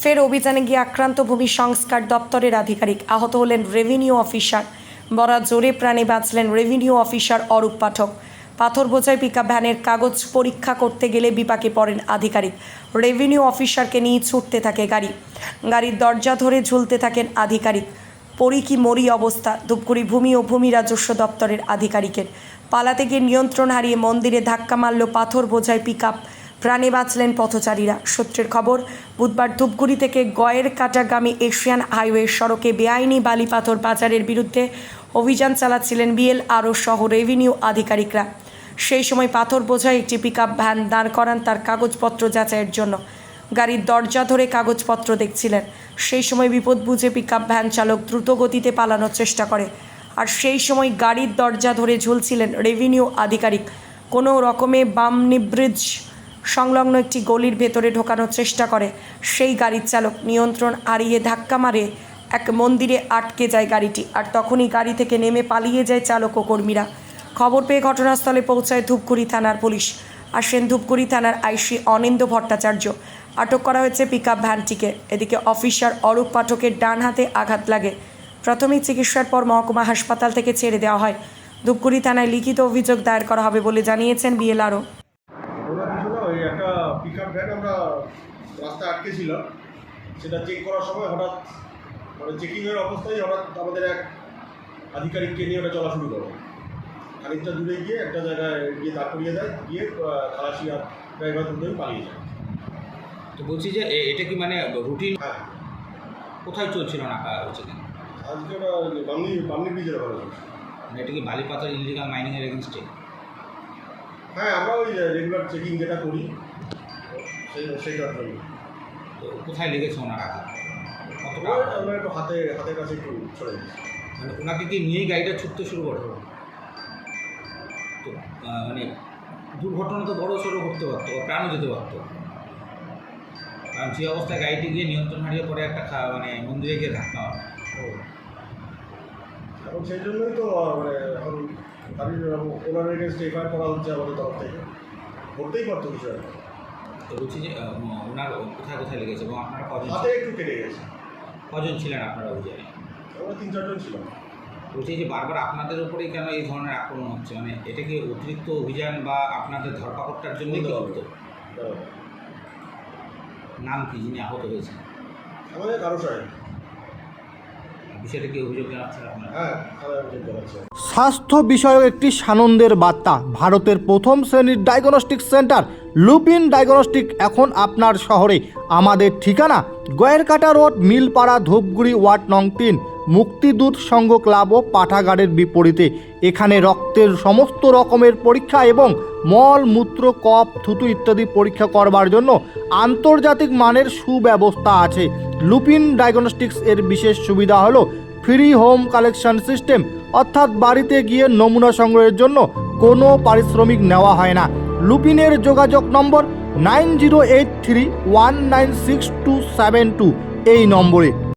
ফের অভিযানে গিয়ে আক্রান্ত ভূমি সংস্কার দপ্তরের আধিকারিক আহত হলেন রেভিনিউ অফিসার বরা জোরে প্রাণে বাঁচলেন রেভিনিউ অফিসার অরূপ পাঠক। পাথর বোঝাই পিকআপ ভ্যানের কাগজ পরীক্ষা করতে গেলে বিপাকে পড়েন আধিকারিক। রেভিনিউ অফিসারকে নিয়ে ছুটতে থাকে গাড়ি। গাড়ির দরজা ধরে ঝুলতে থাকেন আধিকারিক। পরি কি মরি অবস্থা? ধূপগুড়ি ভূমি ও ভূমি রাজস্ব দপ্তরের আধিকারিকের। পালাতে গিয়ে নিয়ন্ত্রণ হারিয়ে মন্দিরে ধাক্কা মারল পাথর বোঝাই পিকআপ প্রাণে বাঁচলেন পথচারীরা। সূত্রের খবর, বুধবার ধূপগুড়ি থেকে গয়ের কাটাগামী এশিয়ান হাইওয়ে সড়কে বেআইনি বালি পাথর পাচারের বিরুদ্ধে অভিযান চালাচ্ছিলেন বিএল আরও সহ রেভিনিউ আধিকারিকরা। সেই সময় পাথর বোঝাই একটি পিকআপ ভ্যান দাঁড় করান তার কাগজপত্র যাচাইয়ের জন্য। গাড়ির দরজা ধরে কাগজপত্র দেখছিলেন। সেই সময় বিপদ বুঝে পিকআপ ভ্যান চালক দ্রুত গতিতে পালানোর চেষ্টা করে। আর সেই সময় গাড়ির দরজা ধরে ঝুলছিলেন রেভিনিউ আধিকারিক। কোনো রকমে বামনি ব্রিজ সংলগ্ন একটি গলির ভেতরে ঢোকানোর চেষ্টা করে। সেই গাড়ির চালক নিয়ন্ত্রণ হারিয়ে ধাক্কা মারে। এক মন্দিরে আটকে যায় গাড়িটি আর তখনই গাড়ি থেকে নেমে পালিয়ে যায় চালক ও কর্মীরা। খবর পেয়ে ঘটনাস্থলে পৌঁছায় ধূপগুড়ি থানার পুলিশ। আসেন ধূপগুড়ি থানার আইসি অনিন্দ ভট্টাচার্য। আটক করা হয়েছে পিক আপ ভ্যানটিকে। এদিকে অফিসার অরূপ পাঠকের ডান হাতে আঘাত লাগে। প্রাথমিক চিকিৎসার পর মহকুমা হাসপাতাল থেকে ছেড়ে দেওয়া হয়। ধূপগুড়ি থানায় লিখিত অভিযোগ দায়ের করা হবে বলে জানিয়েছেন বিএলআরও কিছু না ওই একটা পিক আপ ভ্যান আমরা রাস্তায় আটকে ছিল সেটা চেক করার সময় হঠাৎ মানে চেকিংয়ের অবস্থায় হঠাৎ আমাদের এক আধিকারিককে নিয়ে ওটা চলা শুরু করে খানিকটা দূরে গিয়ে একটা জায়গায় গিয়ে দাঁড় করিয়ে দেয় গিয়ে খালাসি আর ড্রাইভার দুটোই পালিয়ে যায়। তো বলছি যে এটা কি মানে রুটিন হ্যাঁ। কোথায় চলছিল না হচ্ছে কি? আজকে ওটা বামনি বামনি ব্রিজের ওখানে চলছে। এটা কি বালিপাতার ইলিগাল মাইনিংয়ের এগেনস্টে হ্যাঁ আমরা ওই রেগুলার চেকিং যেটা করি সেই সেইটার জন্য তো কোথায় লেগেছে ওনার আঘাত? কতটা? আমরা একটু হাতে হাতের কাছে একটু ছড়ে দিচ্ছি মানে ওনাকে কি নিয়েই গাড়িটা ছুটতে শুরু করে? তো মানে দুর্ঘটনা তো বড় সড়ো ঘটতে পারতো প্রাণও যেতে পারতো। কারণ যে অবস্থায় গাড়িটি গিয়ে নিয়ন্ত্রণ হারিয়ে পরে একটা মানে মন্দিরে গিয়ে ধাক্কা মারে এখন সেই জন্যই তো মানে এখন গাড়ির ওনার এগেনস্ট এফআইআর করা হচ্ছে আমাদের তরফ থেকে। করতেই পারতো কিছু একটা। তো বলছি যে ওনার কোথায় কোথায় লেগেছে এবং আপনারা কজন হাতে একটু কেটে গেছে। কজন ছিলেন আপনারা অভিযানে আমরা তিন চারজন ছিলাম। বলছি যে বারবার আপনাদের উপরেই কেন এই ধরনের আক্রমণ হচ্ছে? মানে এটা কি অতিরিক্ত অভিযান বা আপনাদের ধরপাকড়টার জন্যই হতো? হ্যাঁ। নাম কি যিনি আহত হয়েছেন? আমাদের কারও সাহেব বিষয়টা কি অভিযোগ জানাচ্ছেন আপনারা? হ্যাঁ স্বাস্থ্য বিষয়ক একটি সানন্দের বার্তা। ভারতের প্রথম শ্রেণির ডায়াগনস্টিক সেন্টার লুপিন ডায়াগনস্টিক এখন আপনার শহরে। আমাদের ঠিকানা গয়েরকাটা রোড মিলপাড়া ধূপগুড়ি ওয়ার্ড নং তিন। মুক্তিদূত সংঘ ক্লাব ও পাঠাগারের বিপরীতে। এখানে রক্তের সমস্ত রকমের পরীক্ষা এবং মল, মূত্র কপ থুতু ইত্যাদি পরীক্ষা করবার জন্য আন্তর্জাতিক মানের সুব্যবস্থা আছে। লুপিন ডায়াগনস্টিক্স এর বিশেষ সুবিধা হলো ফ্রি হোম কালেকশন সিস্টেম, অর্থাৎ বাড়িতে গিয়ে নমুনা সংগ্রহের জন্য কোনো পারিশ্রমিক নেওয়া হয় না। লুপিনের যোগাযোগ নম্বর nine zero eight three one nine six two seven two এই নম্বরে।